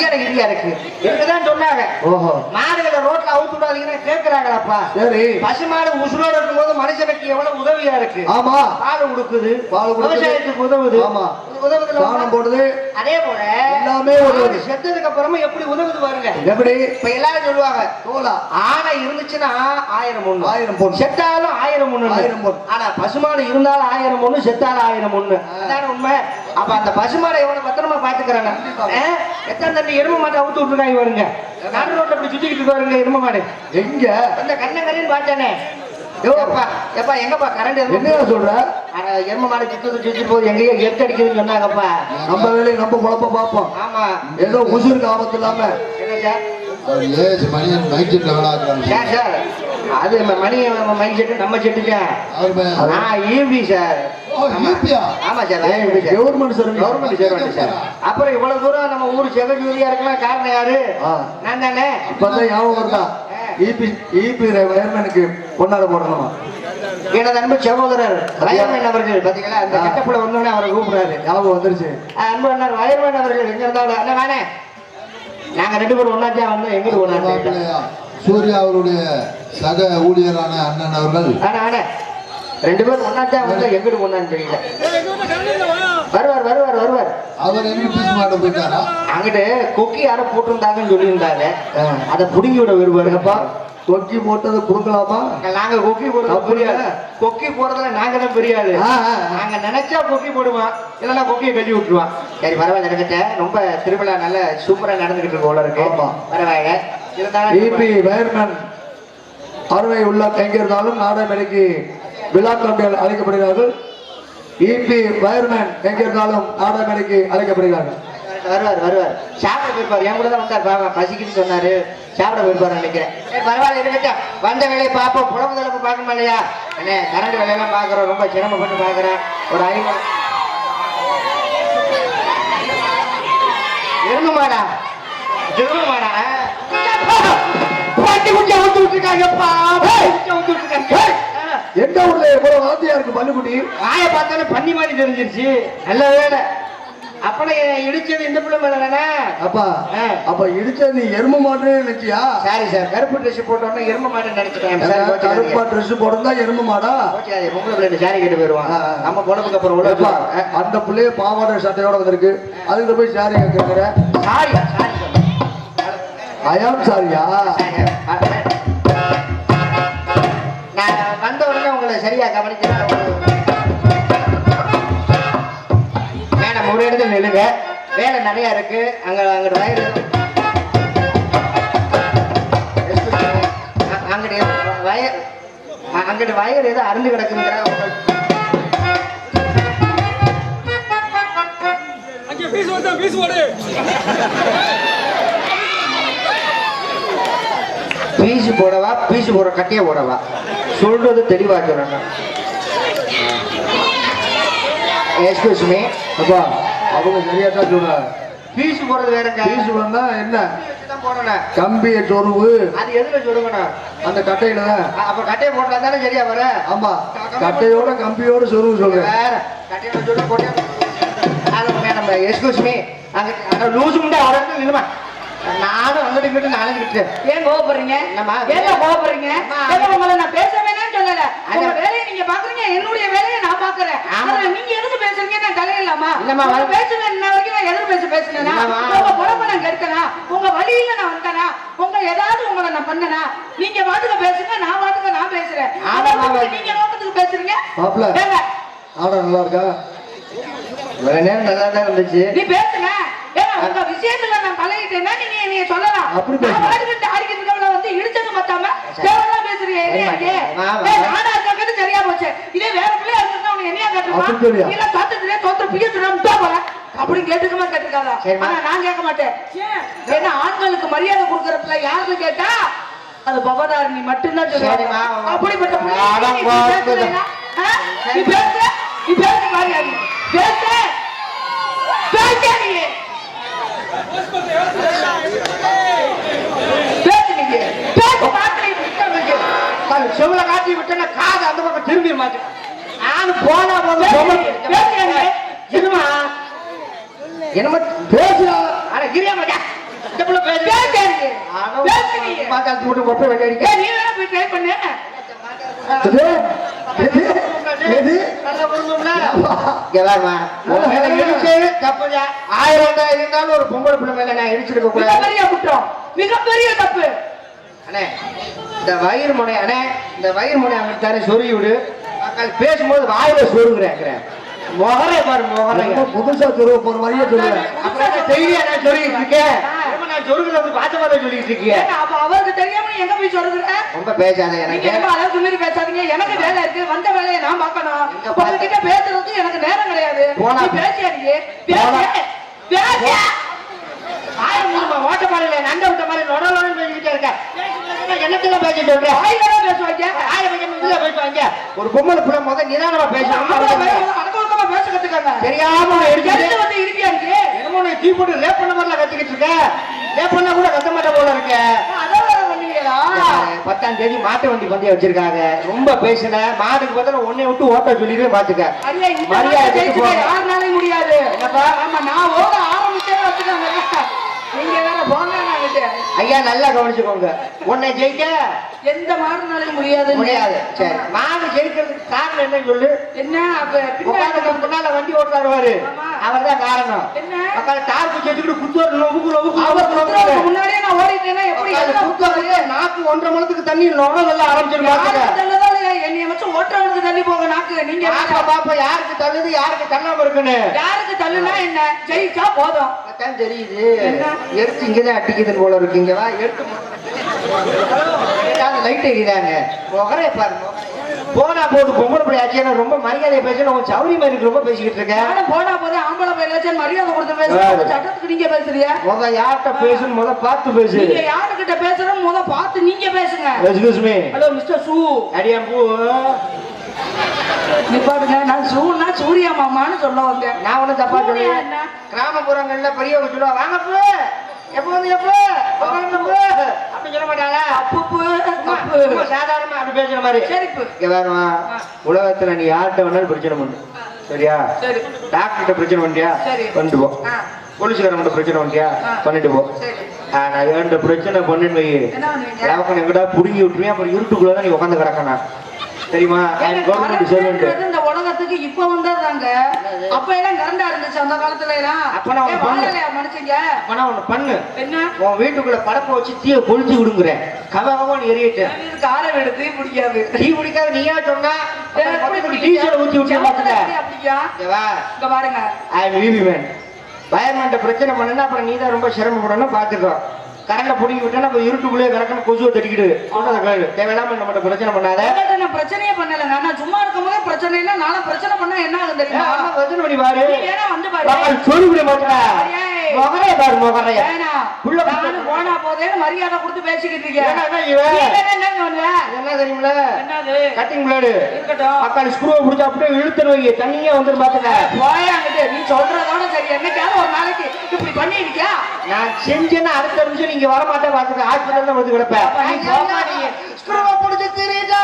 சரியான இடியா இருக்கு. இருக்குதான் சொன்னாங்க. ஓஹோ. மாடுகளை ரோட்ல அவுத்து விடாதீங்கன்னு கேக்குறாங்களாப்பா சரி. உசுரோட இருக்கும்போது மனுஷனுக்கு எவ்வளவு உதவியா இருக்கு. ஆமா. பால் கொடுக்குது பால். விவசாயத்துக்கு உதவுது. ஆமா. உதவுதுல சாணம் போடுது. அதே போல எல்லாமே உதவுது. செத்ததுக்கு அப்புறமா எப்படி உதவுது பாருங்க. எப்படி? இப்ப எல்லாரும் சொல்லுவாங்க தோலா. ஆனை இருந்துச்சுன்னா ஆயிரம் ஒண்ணு. ஆயிரம் பொண்ணு. செத்தாலும் ஆயிரம் ஒண்ணு ஆயிரம் பொண்ணு. ஆனா பசுமாடு இருந்தாலும் ஆயிரம் ஒண்ணு செத்தாலும் ஆயிரம் ஒண்ணு. அதான உண்மை? அப்ப அந்த பசுமாடை எவ்வளவு பத்திரமா பாத்துக்கிறாங்க? எத்தனை தண்ணி எரும மாட்டை அவுத்து விட்டுருக்காங்க பாருங்க. நடு ரோட்ல இப்படி சுத்திக்கிட்டு பாருங்க எரும மாடு. எங்க? அந்த கண்ணங்கரையும் பார்த்தேனே. எப்பா எப்பா எங்கப்பா கரண்ட் என்னையா சொல்ற? எரும மாடு சுத்தது சுத்திட்டு போகுது. எங்கேயோ எட்டு அடிக்குதுன்னு சொன்னாங்கப்பா. நம்ம வேலையை நம்ம குழப்ப பார்ப்போம். ஆமா. ஏதோ உசுருக்கு ஆபத்து இல்லாம. என்ன சார் ஏஜ் சார் சார் அது மணி மைண்ட் செட்டு நம்ம செட்டுங்க. நான் ஈபி சார்? ஆமா sir government service government servant sir அப்புறம் இவ்வளவு தூரம் நம்ம ஊர் செகஜூரியா இருக்கலாம் காரணம் யாரு? ஆ. நான் தானே? இப்பதான் ஞாபகம் வருதா? இபி இபி வயர்மேனுக்கு பொன்னாட போடணுமா? எனது அன்பு சகோதரர் வயர்மேன் அவர்கள் பாத்தீங்களா? அந்த கட்டப்புல வந்தோடனே அவரை கூப்பிடுறாரு. ஞாபகம் வந்துருச்சு. அன்பு அண்ணர் வயர்மேன் அவர்கள் எங்க இருந்தாலும் அண்ணா வானே நாங்க ரெண்டு பேரும் ஒன்னாச்சா வந்தோம் எங்கிட்டு ஒன்னா? சூர்யா அவருடைய சக ஊழியரான அண்ணன் அவர்கள். ஆனா ரெண்டு பேரும் ஒன்னாச்சா வந்தோம் எங்கிட்டு ஒன்னான்னு தெரியல. வருவார் வருவார் வருவார். அவர் என்ன பீஸ் மாட்ட போயிட்டாரா அங்கிட்டு கொக்கி யாரோ போட்டிருந்தாங்கன்னு சொல்லியிருந்தாங்க அதை புடுங்கி விட விரும்புறப்பா தொக்கி போட்டதை கொடுக்கலாமா? நாங்க கொக்கி போடுறது தப்பு பெரிய இல்ல. ஆளு. கொக்கி போடுறதுல நாங்க தான் பெரிய ஆளு ஆ, ஆ, ஆ. நாங்க நினைச்சா கொக்கி போடுவோம் இல்லைன்னா கொக்கியை கட்டி விட்டுருவான். சரி பரவாயில்ல இருக்கட்ட ரொம்ப திருவிழா நல்ல சூப்பரா நடந்துகிட்டு இருக்கு போல இருக்கு. பரவாயில்ல. இருந்தாலும் வயர்மேன் அறுவை உள்ள எங்க இருந்தாலும் நாடமேடைக்கு விழா கம்பிகள் அழைக்கப்படுகிறார்கள். இபி வயர்மேன் எங்க இருந்தாலும் நாடமேடைக்கு அழைக்கப்படுகிறார்கள். வருவார் வருவார். சாப்பிட போயிருப்பார். என் கூட தான் வந்தார் பாவா பசிக்குன்னு சொன்னாரு. சாப்பிட போயிருப்பார் நினைக்கிறேன் பரவாயில்ல இருக்கட்டும் வந்த வேலையை பார்ப்போம். புலம்பு தலைப்பு பார்க்கணுமா இல்லையா? என்ன கரண்ட் வேலையெல்லாம் பார்க்குறோம். ரொம்ப சிரமப்பட்டு பார்க்குறேன். ஒரு ஐநூறு எருமை மாடா எருமை மாடா பாட்டி குஞ்சா ஊத்து விட்டுருக்காங்கப்பா. ஊத்து விட்டுருக்காங்க. எந்த ஊர்ல எவ்வளவு வாத்தியா இருக்கு பள்ளிக்குட்டி ஆய பார்த்தாலும் பன்னி மாதிரி தெரிஞ்சிருச்சு. நல்ல வேலை அப்பனை இடிச்சது இந்த பிள்ளை மேல தானே? அப்பா. அப்ப இடிச்ச நீ எரும மாட்டே நினைச்சியா? சாரி சார் கருப்பு ட்ரெஸ் போட்டோம்னா எரும மாட்டேன் நினைச்சிட்டேன். கருப்பா. ட்ரெஸ் போடுறதா எரும மாடா. பொம்பளை பிள்ளை சாரி கேட்டு போயிருவான். நம்ம பொழப்புக்கு அப்புறம் அந்த பிள்ளைய பாவாடை சட்டையோட வந்திருக்கு. அதுக்கு போய் சாரி கேட்கிற சாரி சாரி சாரியா? சரியா கவனிக்கிறேன் மேடம் ஒரு இடத்துல நில்லுங்க. வேலை நிறைய இருக்கு. அங்க அங்கிட்டு வயர் அங்கிட்டு வயர் அ- அங்கிட்டு வயர் ஏதோ அருந்து கிடக்குங்கிற பீஸ் வந்தா பீஸ் ஓடு. பீஸு போடவா? பீஸு போட கட்டியே போடவா? சொல்றது தெளிவா சொல்லணும். எக்ஸ்கியூஸ் மீ அப்பா அவங்க சரியா தான் சொல்றாங்க. பீஸு போடுறது வேறங்க. பீஸ் வந்தா என்ன? கம்பிய சொருவு. அது எதுல சொல்லுங்கண்ணா அந்த கட்டையில அப்ப கட்டையை போட்டா தானே சரியா வர? ஆமா. கட்டையோட கம்பியோட சொருவு சொல்றேன். வேற. கட்டையில சொல்லு போட்டே எக்ஸ்கியூஸ் மீ அங்க லூசு முண்டா அவரை நில்லுமா. நானும் அங்கிட்டு இங்கிட்டு நாளைக்கு ஏன் கோவப்படுறீங்க? ஏங்க கோவப்படுறீங்க? உங்களை நான் பேச வேணாம்னு சொல்லல. உங்க வேலையை நீங்க பாக்குறீங்க என்னுடைய வேலையை நான் பாக்குறேன். ஆனா நீங்க எதுக்கு பேசுறீங்க? நான் தலையிடலாமா? இல்லம்மா, வர- பேசுங்க இன்ன வரைக்கும் நான் எதிர் பேச இல்லம்மா. உங்க குழப்ப நான் கெடுத்தனா உங்க வழியில நான் வந்தனா உங்க ஏதாவது உங்களை நான் பண்ணனா நீங்க வாட்டுக்கு பேசுங்க நான் வாட்டுக்கு நான் பேசுறேன். நீங்க நோக்கத்துக்கு பேசுறீங்க? ஆடா நல்லா இருக்கா? நேரம் நல்லா தான் இருந்துச்சு. நீ பேசுங்க. உங்க விஷயத்துல நான் தலையிட்டேன்னா நீங்க என்னைய சொல்லலாம். அப்படி இருக்கவள வந்து இடிச்சது பத்தாம தேவையெல்லாம் பேசுறீங்க. நானா இருக்காங்கன்னு சரியா போச்சு. இதே வேற பிள்ளையா இருந்தா உனக்கு என்னையா சொல்லியா? இல்ல தோத்தத்திலே தோத்த துறா போல. அப்படி கேட்டுக்கமா கேட்டுக்காதா. ஆனா நான் கேட்க மாட்டேன். ஏன்? ஏன்னா ஆண்களுக்கு மரியாதை கொடுக்கறதுல யாருன்னு கேட்டா அது பவதாரணி மட்டும்தான் சொல்லுவாங்க. அப்படிப்பட்ட? நீ பேசு. நீ பேசு மாரியாதி பேசு. பேசு நீ. பேசு காட்டி விட்டேன்னா காது அந்த பக்கம் திரும்பி மாட்டு நானும் போனா போதும் என்னமா என்னமா அட கிரியா மாட்டா பேசுறீங்க. போட்டு வெட்டி அடிக்க. நீ வேணா போய் ட்ரை பண்ணு ஆயிரம் தான் இருந்தாலும் ஒரு பொம்பளை பிள்ளை மேல நான் இடிச்சிருக்க கூடாது. மிகப்பெரிய தப்பு. அண்ணே இந்த வயிறு முனை அண்ணே இந்த வயிறு முனை அங்கிட்டு தானே சொருகி விடு. மக்கள் பேசும்போது வாயில சொருகுறேன் முகரை பாரு முகரை புதுசா சொல்லுவ போற மாதிரியே சொல்லுவேன் அப்புறம் என்ன தெரியா நான் சொல்லிட்டு இருக்கேன் ரொம்ப நான் சொருகுறது சொல்லிட்டு இருக்கீங்க. அப்ப அவருக்கு தெரியாம எங்க போய் சொல்றீங்க ரொம்ப பேசாத நீங்க எனக்கு ரொம்ப அளவுக்கு மீறி பேசாதீங்க. எனக்கு வேலை இருக்கு. வந்த வேலையை நான் பார்க்கணும். எங்க பார்த்த- உங்ககிட்ட பேசுறதுக்கு எனக்கு நேரம் கிடையாது. போனா- நீ? பேசியாதீங்க பேச பேச ஆயிரம் மூணு ஓட்ட நண்ட விட்ட மாதிரி நொடலோன்னு பேசிக்கிட்டே இருக்க. என்னத்துல பேசிட்டு சொல்றேன் வாயில பேசுவாங்க ஆயிரம் பேசுவாங்க ஒரு பொம்பளை பிள்ளை முதல் நிதானமா ஆம்பளை கத்துக்கங்க தெரியாம எடுத்து வந்து இருக்கியா இருக்கு என்னமோ நீ தீ போட்டு லேப் பண்ண மாதிரிலாம் கத்திக்கிட்டு இருக்க. லேப் பண்ணா கூட கத்த மாட்ட போல இருக்க. பத்தாம் தேதி மாட்டு வண்டி பந்தயம் வச்சிருக்காங்க. ரொம்ப பேசுன மாட்டுக்கு பார்த்தா உன்னை விட்டு ஓட்ட சொல்லிடுவே பாத்துக்க. மரியாதை. யாருனாலையும் முடியாது. என்னப்பா? ஆமா நான் ஓட ஆரம்பிச்சே வச்சுக்கோங்க நீங்க வேற போங்க ஐயா நல்லா கவனிச்சுக்கோங்க. உன்னை ஜெயிக்க எந்த மாறுனாலையும் முடியாது. முடியாது. சரி. மாடு ஜெயிக்கிறதுக்கு காரணம் என்ன சொல்லு? என்ன? அப்ப முன்னால வண்டி ஓட்டுறாரு. அவர் தான் காரணம். என்ன? தார் குச்சி வச்சுக்கிட்டு குத்துவாரு லொபுக்கு லொபுக்கு. முன்னாடியே நான் ஓடிட்டேன்னா எப்படி குத்துவாரு, நாக்கு ஒன்றரை மணத்துக்கு தண்ணி பாத்துக்க யாருக்கு தள்ளுதாலே என்னைய வச்சு ஓட்டுறவனுக்கு தள்ளி போக நாக்கு. நீங்க பாப்பா பாப்பா யாருக்கு தள்ளுது யாருக்கு தள்ளாம இருக்குன்னு? யாருக்கு தள்ளுனா என்ன? ஜெயிச்சா போதும். அதான் தெரியுது? எடுத்து இங்கதான் அட்டிக்குது போல இருக்கு. இங்க வா எடுத்து லைட் எரியுதாங்க முகரே பாரு முகரை. போனா போட்டு பொம்பளை பிள்ளை ஆச்சுன்னா ரொம்ப மரியாதை பேசணும் உன் சௌரி மாதிரி ரொம்ப பேசிக்கிட்டு இருக்க நானும் போனா போதே ஆம்பளை பையலாச்சும் மரியாதை கொடுத்து பேசுறேன். உங்க சட்டத்துக்கு நீங்க பேசுறியா? முத யார்கிட்ட பேசணும் முத பார்த்து பேசு. நீங்க யாருக்கிட்ட பேசுறோம் முத பார்த்து நீங்க பேசுங்க. எக்ஸ்கியூஸ் மீ ஹலோ மிஸ்டர் சூ. அடியா பூ நிப்பாடுங்க நான் சூனா சூர்யா மாமான்னு சொல்ல வந்தேன் நான் ஒண்ணும் தப்பா சொல்லி சூர்யா என்ன? கிராமப்புறங்கள்ல பெரியவங்க சொல்லுவா வாங்க எப்போ வந்து அப்படி சொல்ல சும்மா சாதாரணமா அப்படி பேசுற மாதிரி. சரிப்பு. இங்க வேணுமா உலகத்துல நீ யார்கிட்ட வேணாலும் பிரச்சனை பண்ணு. சரியா? சரி. டாக்டர்கிட்ட பிரச்சனை பண்ணியா. பண்ணிட்டு போ. போலீஸ்காரங்கிட்ட பிரச்சனை பண்ணியா. பண்ணிட்டு போ. ஆனா என்கிட்ட பிரச்சனை பண்ணுன்னு லவக்கன் எங்கடா புடுங்கி விட்டுருவேன் அப்புறம் இருட்டுக்குள்ளதான் நீ உட்காந்து கிடக்கணும். தெரியுமா? கவர்மெண்ட் இந்த உலகத்துக்கு இப்ப வந்ததுதாங்க. அப்ப எல்லாம் கரண்டா இருந்துச்சு அந்த காலத்துல எல்லாம் அப்ப நான். வாழலையா மனுஷங்க? அப்பனா ஒண்ணு பண்ணு என்ன? உன் வீட்டுக்குள்ள படப்பை வச்சு தீய கொளுத்தி விடுங்குறேன் கவகவன்னு எரியட்டு இதுக்கு ஆளை விடு தீ பிடிக்காது. டீ குடிக்காத நீயா சொன்னா? ஏ, எப்படி டீ பிடிக்கும்? சோட ஊத்தி விட்டு பாத்துக்க. அப்படியா? இங்க பாருங்க. ஐ எம் மேன் பயர்மேன்ட்ட பிரச்சனை பண்ணுனா அப்புறம் நீ தான் ரொம்ப சிரமப்படணும் பார்த்துக்கோ கரண்ட பிடிங்கி விட்டா நம்ம இருட்டுக்குள்ளே கிடக்கணும் கொசுவை தட்டிக்கிட்டு தேவையில்லாம நம்மகிட்ட பிரச்சனை பண்ணாத. நான் பிரச்சனையே பண்ணலைங்க நான் சும்மா இருக்கும் போதே பிரச்சனைனா நானும் பிரச்சனை பண்ணா என்ன ஏன் பிரச்சனை பண்ணி பாரு. நீ வேணா வந்து முகரைய பாரு முகரைய உள்ள நானும் போனா போதேன்னு மரியாதை கொடுத்து பேசிக்கிட்டு இருக்கேன். என்ன தெரியுமில கட்டிங் பிளேடு. இருக்கட்டும். மக்கள் ஸ்க்ரூவை பிடிச்சி அப்படியே இழுத்துரு வை தண்ணியே வந்துரும் பாத்துக்க. போய் அங்கிட்டு. நீ சொல்றதோட சரி. என்னைக்காவது ஒரு நாளைக்கு இப்படி பண்ணிருக்கியா நான் செஞ்சேன்னா அடுத்த நிமிஷம் நீங்க வர மாட்டேன் பாத்துக்க. ஹாஸ்பிட்டல் தான் வந்து கிடப்பேன். ஸ்க்ரூவை பிடிச்சி தெரியுதா,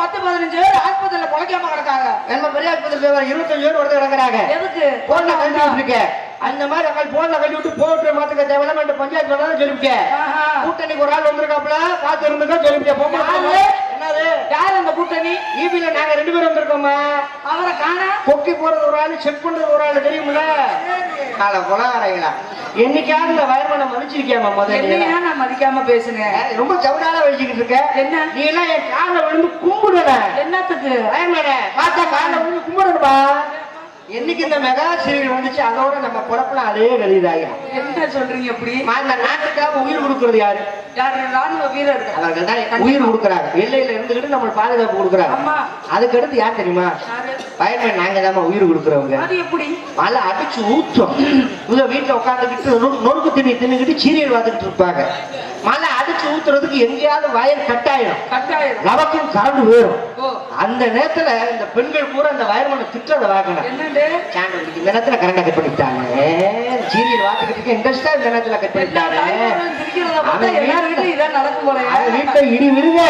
பத்து பதினஞ்சு பேர் ஆஸ்பத்திரியில பொழைக்காம கிடக்காங்க. என்ன பெரிய ஆஸ்பத்திரி இருபத்தஞ்சு பேர் ஒருத்தர் கிடக்குறாங்க. எதுக்கு? கட்டி விட்டுருக்கேன் அந்த மாதிரி மக்கள் போன்ல கட்டி விட்டு போட்டு மாத்துக்க தேவையில்லாம பஞ்சாயத்து சொல்லிவிட்டேன் ஆஹா. கூட்டணிக்கு ஒரு ஆள் வந்திருக்காப்ல பாத்து இருந்துக்க சொல்லிவிட்டேன் பொம்பளை? என்னது? யார் அந்த கூட்டணி? ஈபில நாங்க ரெண்டு பேரும் வந்திருக்கோமா அவரை காணா? கொக்கி போறது ஒரு ஆளு செக் பண்றது ஒரு ஆளு தெரியுமில்ல? கால கொலாரைகளா என்னைக்காவது இந்த வயர்மனை மதிச்சிருக்கியாமா முதல்ல. நான் மதிக்காம பேசுனேன் ரொம்ப சவுடால வச்சுக்கிட்டு இருக்க. என்ன? நீ எல்லாம் என் கால விழுந்து கும்பிடுற என்னத்துக்கு? வயர்மனை பார்த்தா கால விழுந்து கும்பிடணுமா? என்னைக்கு இந்த மெகா சீரியல் வந்துச்சு அதோட நம்ம பொழப்பெல்லாம் அதே கழிதாயா என்ன சொல்றீங்க இப்படி? இந்த நாட்டுக்காக உயிர் கொடுக்கறது யாரு? யாரு? ராணுவ வீரர்கள். அவர்கள் தான் உயிர் கொடுக்குறாங்க. எல்லையில இருந்துகிட்டு நம்ம பாதுகாப்பு கொடுக்குறாங்க. அதுக்கு அடுத்து யார் தெரியுமா? பயன்மேன் நாங்க தான் உயிர் கொடுக்குறவங்க. அது எப்படி? மழை அடிச்சு ஊத்தும். இவங்க வீட்டுல உட்காந்துக்கிட்டு நொறுக்கு தண்ணி தின்னுக்கிட்டு சீரியல் பார்த்துக்கிட்டு இருப்பாங்க. மழை அடிச்சு ஊத்துறதுக்கு எங்கேயாவது வயல் கட்டாயிடும். கட்டாயம் நமக்கும் கரண்ட் ஓ. அந்த நேரத்துல இந்த பெண்கள் பூரா இந்த வயர்மனை என்னண்டு? சாண்டல் இந்த நேரத்துல கரண்டை கட் பண்ணிட்டாங்க. சீரியல் பார்த்துக்கிட்டு இன்ட்ரெஸ்டா இந்த நேரத்துல கட் பண்ணிட்டாங்க. இதான் நடக்கும் போல. அவன் வீட்டுல இடி விருங்க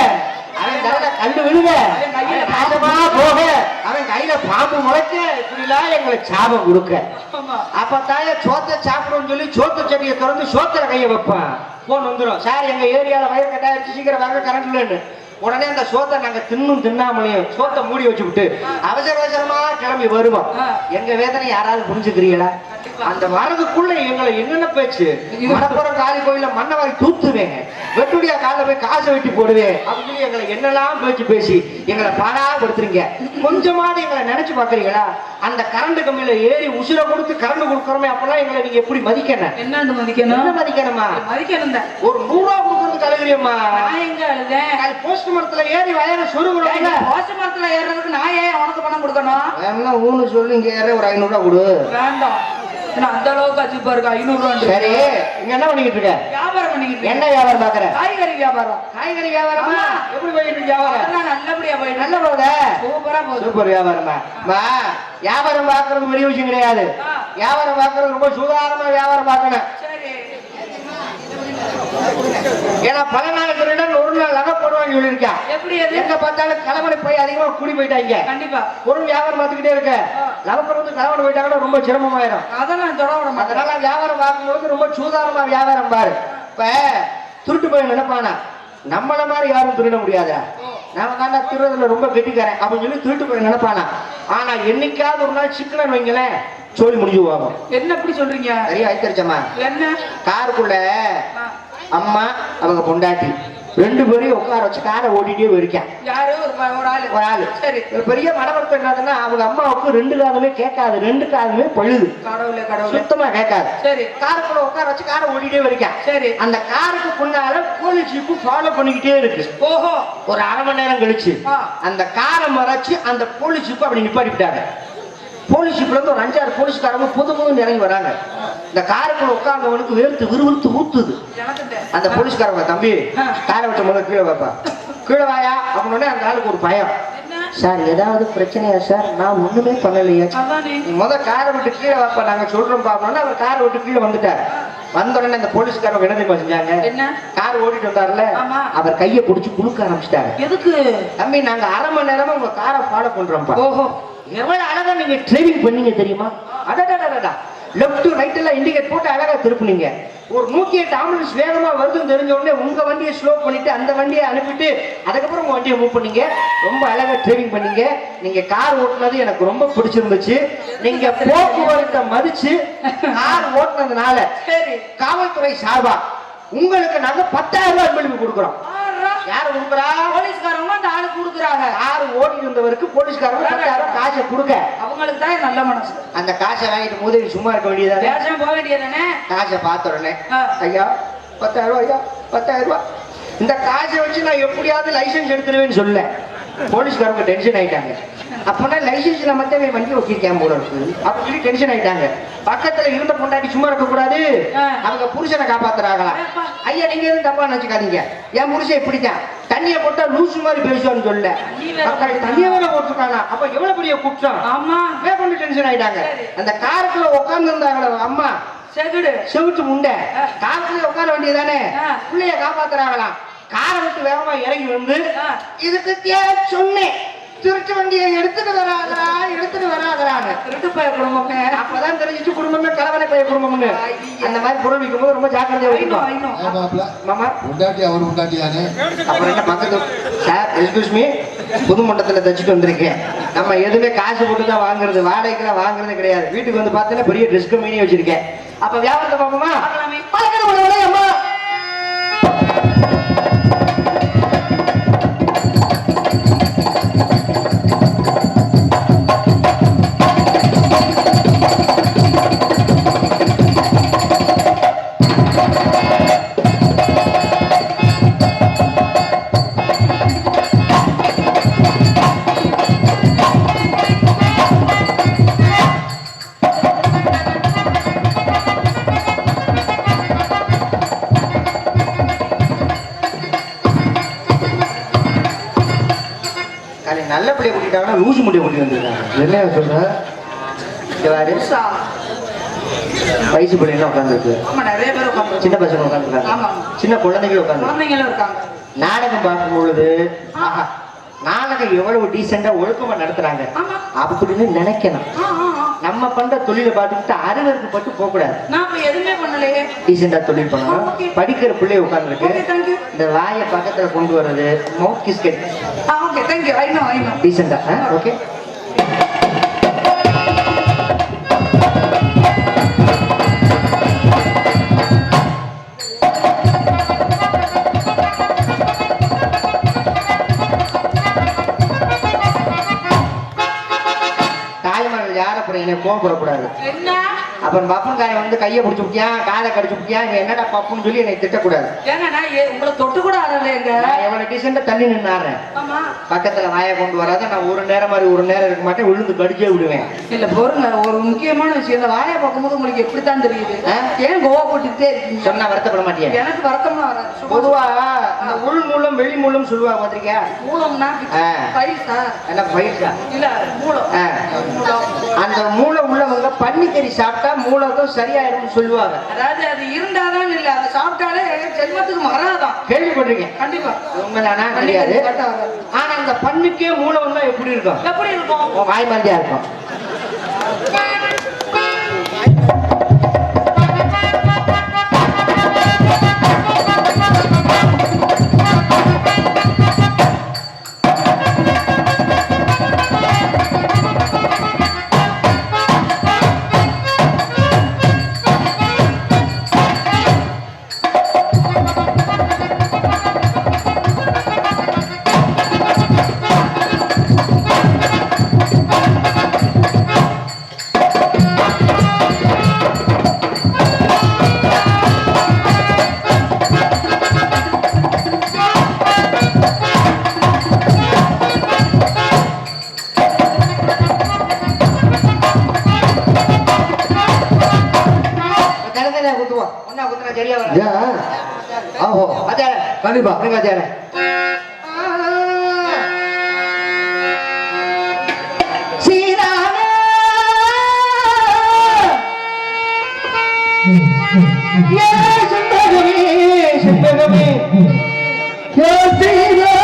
அவன் தலையில கையில அவன் நாசமா போக. அவன் கையில பாம்பு முளைக்க. இப்படிலாம் எங்களை சாபம் கொடுக்க. ஆமா. அப்பத்தாய சோத்தை சாப்பிடும்னு சொல்லி சோத்து செடியை திறந்து சோத்துல கைய வைப்பான். போன் வந்துடும் சார் எங்கள் ஏரியாவில் வயர் கட்டாயிருச்சு சீக்கிரம் வாங்க கரண்ட் இல்லைன்னு. உடனே அந்த சோத்தை நாங்க தின்னும் தின்னாமலையும் சோத்தை மூடி வச்சுவிட்டு அவசர அவசரமா கிளம்பி வருவோம். எங்க வேதனை யாராவது புரிஞ்சுக்கிறீங்களா? அந்த வரதுக்குள்ள எங்களை என்னென்ன பேச்சு? மணப்புறம் காளி கோயில மண்ணை வாங்கி தூத்துவேன். வெட்டுடியா கால போய் காசை வெட்டி போடுவேன். அப்படின்னு சொல்லி எங்களை என்னெல்லாம் பேச்சு பேசி எங்களை பாடாப்படுத்துறீங்க கொஞ்சமாவது எங்களை நினைச்சு பாக்குறீங்களா அந்த கரண்ட் கம்பியில ஏறி உசுர கொடுத்து கரண்ட் கொடுக்குறோமே அப்பெல்லாம் எங்களை நீங்க எப்படி மதிக்கணும்? என்னன்னு என்ன மதிக்கணும்? மதிக்கணுமா? மதிக்கணும் ஒரு நூறு ரூபா கொடுக்கறது கழுகுறியம்மா நான் எங்க அழுதேன் போஸ்ட் மரத்துல ஏறி வயல சொருகுறோம்ல போச மரத்துல ஏறுறதுக்கு நான் ஏன் உனக்கு பணம் கொடுக்கணும்? வேணா ஊனு சொல்லி இங்க ஏற ஒரு ஐநூறு ரூபா கொடு. வேண்டாம். அந்த அளவுக்கு அச்சுப்பா இருக்கு? ஐநூறு ரூபா சரி இங்க என்ன பண்ணிக்கிட்டு இருக்க? வியாபாரம் பண்ணிக்கிட்டு என்ன. வியாபாரம் பாக்குற? காய்கறி வியாபாரம். காய்கறி வியாபாரமா. எப்படி போயிட்டு வியாபாரம்? நல்லபடியா போயிட்டு நல்ல போகுதே? சூப்பரா போகுது. சூப்பர் வியாபாரமா. வியாபாரம் பார்க்கறது பெரிய விஷயம் கிடையாது. வியாபாரம் பார்க்கறது ரொம்ப சுதாரணமா வியாபாரம் பார்க்கணும். சரி ஏன்னா பல நாள் திருடன் ஒரு நாள் நகை போடுவான்னு சொல்லியிருக்கான் எப்படி எங்க பார்த்தாலும் கலவரை போய் அதிகமா கூடி போயிட்டாங்க. கண்டிப்பா. பொருள் வியாபாரம் பார்த்துக்கிட்டே இருக்க. லவக்கர் வந்து கலவரை போயிட்டாங்கன்னா ரொம்ப சிரமமாயிரும். அதெல்லாம் தொட விட மாட்டேன். அதனால வியாபாரம் பார்க்கும்போது ரொம்ப சூதானமா வியாபாரம் பாரு. இப்ப திருட்டு போய் நினைப்பானா? நம்மள மாதிரி யாரும் திருட முடியாதா. நாம தாண்டா திருடுறதுல ரொம்ப கெட்டிக்காரன் அப்படின்னு சொல்லி திருட்டு போய் நினைப்பானா? ஆனா என்னைக்காவது ஒரு நாள் சிக்கனன் வைங்களேன் சொல்லி முடிஞ்சு போகும் என்ன இப்படி சொல்றீங்க? சரியா ஐத்தரிச்சம்மா என்ன? காருக்குள்ள அம்மா அவங்க பொண்டாட்டி. ரெண்டு பேரையும் உட்கார வச்சு காரை ஓட்டிட்டே போயிருக்கேன் யாரு ஒரு ஆளு. ஒரு ஆளு. சரி. பெரிய மனவர்த்தம் என்னதுன்னா அவங்க அம்மாவுக்கு ரெண்டு காதுமே கேட்காது ரெண்டு காதுமே பழுது. கடவுளே கடவுளே. சுத்தமா கேட்காது. சரி. காருக்குள்ள உட்கார வச்சு காரை ஓட்டிட்டே போயிருக்கேன் சரி. அந்த காருக்கு பின்னால போலீஸ் ஜீப்பு ஃபாலோ பண்ணிக்கிட்டே இருக்கு. ஓஹோ. ஒரு அரை மணி நேரம் கழிச்சு. அந்த காரை மறைச்சு அந்த போலீஸ் ஜீப்பு அப்படி நிப்பாட்டிவிட்டாங்க. போலீஸ் ஜீப்ல இருந்து ஒரு அஞ்சாறு போலீஸ்காரங்க புது புது இறங்கி வராங்க. இந்த காருக்குள்ள உட்கார்ந்தவனுக்கு வேர்த்து விறுவிறுத்து ஊத்துது. அந்த போலீஸ்காரங்க தம்பி. காரை விட்ட முதல்ல கீழே வைப்பா. கீழே வாயா அப்படின்னு அந்த ஆளுக்கு ஒரு பயம். சார் ஏதாவது பிரச்சனையா சார்? நான் ஒண்ணுமே பண்ணலையே. முத காரை விட்டு கீழே வைப்பா நாங்க சொல்றோம் பாப்போம்னா அவர் காரை விட்டு கீழே வந்துட்டார். வந்த உடனே அந்த போலீஸ்காரங்க என்ன தெரியுமா செஞ்சாங்க? கார் ஓட்டிட்டு வந்தாருல. அவர் கையை பிடிச்சி குலுக்க ஆரம்பிச்சிட்டாரு. எதுக்கு? தம்பி நாங்க அரை மணி நேரமா உங்க காரை ஃபாலோ பண்றோம்ப்பா. ஓஹோ. எவ்வளவு அழகா நீங்க டிரைவிங் பண்ணீங்க தெரியுமா? அடடடடடா. லெஃப்ட் ரைட் எல்லாம் இண்டிகேட் போட்டு அழகா திருப்புனீங்க. ஒரு நூத்தி எட்டு ஆம்புலன்ஸ் வேகமா வருதுன்னு தெரிஞ்ச உடனே உங்க வண்டியை ஸ்லோ பண்ணிட்டு அந்த வண்டியை அனுப்பிட்டு அதுக்கப்புறம் உங்க வண்டியை மூவ் பண்ணீங்க. ரொம்ப அழகா டிரைவிங் பண்ணீங்க. நீங்க கார் ஓட்டுனது எனக்கு ரொம்ப பிடிச்சிருந்துச்சு. நீங்க போக்குவரத்தை மதிச்சு கார் ஓட்டுனதுனால சரி. காவல்துறை சார்பா உங்களுக்கு நாங்க பத்தாயிரம் ரூபாய் அன்பளிப்பு கொடுக்குறோம். யார் கொடுக்குறா? போலீஸ்காரங்க அந்த ஆளு கொடுக்குறாங்க. கார் ஓடி இருந்தவருக்கு போலீஸ்காரங்க பத்தாயிரம் காசை கொடுக்க? அவங்களுக்கு தான் நல்ல மனசு. அந்த காசை வாங்கிட்டு முதலி சும்மா இருக்க வேண்டியதானே பேசாம போக வேண்டியதானே காசை பார்த்த உடனே ஆ. ஐயா பத்தாயிரம் ரூபாய் ஐயா பத்தாயிரம் ரூபாய். இந்த காசை வச்சு நான் எப்படியாவது லைசென்ஸ் எடுத்துருவேன்னு சொல்ல போலீஸ்காரங்க டென்ஷன் ஆயிட்டாங்க. அப்பனா லைசென்ஸ் நம்ம தேவை வண்டி வச்சிருக்கேன் போல இருக்கு. அப்படின்னு சொல்லி டென்ஷன் ஆயிட்டாங்க. பக்கத்துல இருந்த பொண்டாட்டி சும்மா இருக்க கூடாது. அவங்க புருஷனை காப்பாத்துறாங்களாம். ஐயா நீங்க எதுவும் தப்பா நினைச்சுக்காதீங்க. என் புருஷன் இப்படித்தான். தண்ணியை போட்டா லூசு மாதிரி பேசுவான்னு சொல்ல தண்ணியை வேற போட்டுருக்காங்க அப்ப எவ்வளவு பெரிய குற்றம்? ஆமா. மேற்கொண்டு டென்ஷன் ஆயிட்டாங்க. அந்த காருக்குள்ள உட்கார்ந்து இருந்தாங்களே அம்மா. செகுடு செவிட்டு முண்டை. காருக்குள்ள உட்கார வேண்டியதானே. பிள்ளைய காப்பாத்துறாங்களாம். காரை விட்டு வேகமா இறங்கி வந்து. இதுக்கு சொன்னேன். திருட்டு வண்டியை எடுத்துட்டு வராதரா எடுத்துட்டு வராதரான்னு திருட்டு பய குடும்பமே. அப்பதான் தெரிஞ்சிச்சு குடும்பமே கலவனை பைய குடும்பம்னு. அந்த மாதிரி பொருள் விற்கும் போது ரொம்ப ஜாக்கிரதையா உண்டாட்டி அவர் உண்டாட்டி தானே அப்புறம் என்ன பக்கத்து சார் எக்ஸ்கியூஸ் மீ புது மண்டலத்துல தச்சுட்டு வந்திருக்கேன். நம்ம எதுவுமே காசு போட்டு தான் வாங்குறது வாடகைக்கெல்லாம் வாங்குறது கிடையாது. வீட்டுக்கு வந்து பார்த்தீங்கன்னா பெரிய டிஸ்க் மீனி வச்சிருக்கேன். அப்ப வியாபாரத்தை பார்ப்போமா? பார்க்கலாமே. கூட்டிட்டாங்கன்னா லூசு முடிய கூட்டி வந்திருக்காங்க என்னையா சொல்ற. வயசு பிள்ளைங்க உட்காந்துருக்கு ஆமா நிறைய பேர் உட்காந்து சின்ன பசங்க உட்காந்துருக்காங்க ஆமா. சின்ன குழந்தைகள் உட்காந்து குழந்தைங்களும் இருக்காங்க. நாடகம் பார்க்கும் பொழுது ஆஹா, நாடகம் எவ்வளவு டீசெண்டா ஒழுக்கமா நடத்துறாங்க. ஆமா. அப்படின்னு நினைக்கணும். நம்ம பண்ற தொழிலை பார்த்துக்கிட்டு அருவருக்கு பட்டு போக கூடாது நான் எதுவுமே பண்ணலையே. டீசெண்டா தொழில் பண்ணணும். படிக்கிற பிள்ளை உட்காந்துருக்கு ஓகே தேங்க்யூ இந்த வாயை பக்கத்துல கொண்டு வர்றது mouth கிஸ்கெட் okay thank you I know I know டீசெண்டா ஓகே நீங்க யார கோவப்படக்கூடாது அப்புறம் பப்பன்காரன் வந்து கையை பிடிச்சி விட்டியான் காலை கடிச்சு விட்டியான் இவன் என்னடா பப்புன்னு சொல்லி என்னை திட்டக்கூடாது. ஏங்க நான் ஏ- உங்களை தொட்டு கூட ஆடலைங்க நான் எவ்வளவு டீசெண்டா தள்ளி நின்னாடுறேன் ஆமா. பக்கத்துல வாயை கொண்டு வராத நான் ஒரு நேரம் மாதிரி ஒரு நேரம் இருக்க மாட்டேன் விழுந்து கடிச்சே விடுவேன். இல்ல பொறுங்க ஒரு முக்கியமான விஷயம் இந்த வாயை பார்க்கும்போது உங்களுக்கு எப்படித்தான் தெரியுது? ஆ? ஏன் கோவப்பட்டுட்டே இருக்கீங்க? சொன்னா வருத்தப்பட மாட்டேன் எனக்கு வருத்தம்லாம் வராது. சும்மா பொதுவா இந்த உள் மூலம் வெளி மூலம் சொல்லுவாங்க பாத்திருக்கியா? மூலம்னா ஆ. பைசா. என்ன பயிர்க்கா இல்ல மூலம். ஆ. மூலம். அந்த மூளை உள்ளவங்க பன்னிக்கறி சாப்பிட்டா மூலகம் சரியாயிடும்னு சொல்லுவாங்க. அதாவது அது இருந்தாதான் இல்ல அதை சாப்பிட்டாலே ஜென்மத்துக்கு வராதான் கேள்விப்பட்டிருக்கேன் கண்டிப்பா. உண்மைதானா வராது. ஆனா அந்த பண்ணுக்கே மூளை வந்தா எப்படி இருக்கும்? எப்படி இருக்கும்? வாய் மாதிரியா இருக்கும். அதார கண்டிப்பா நீங்க அதார சீரானே ஏ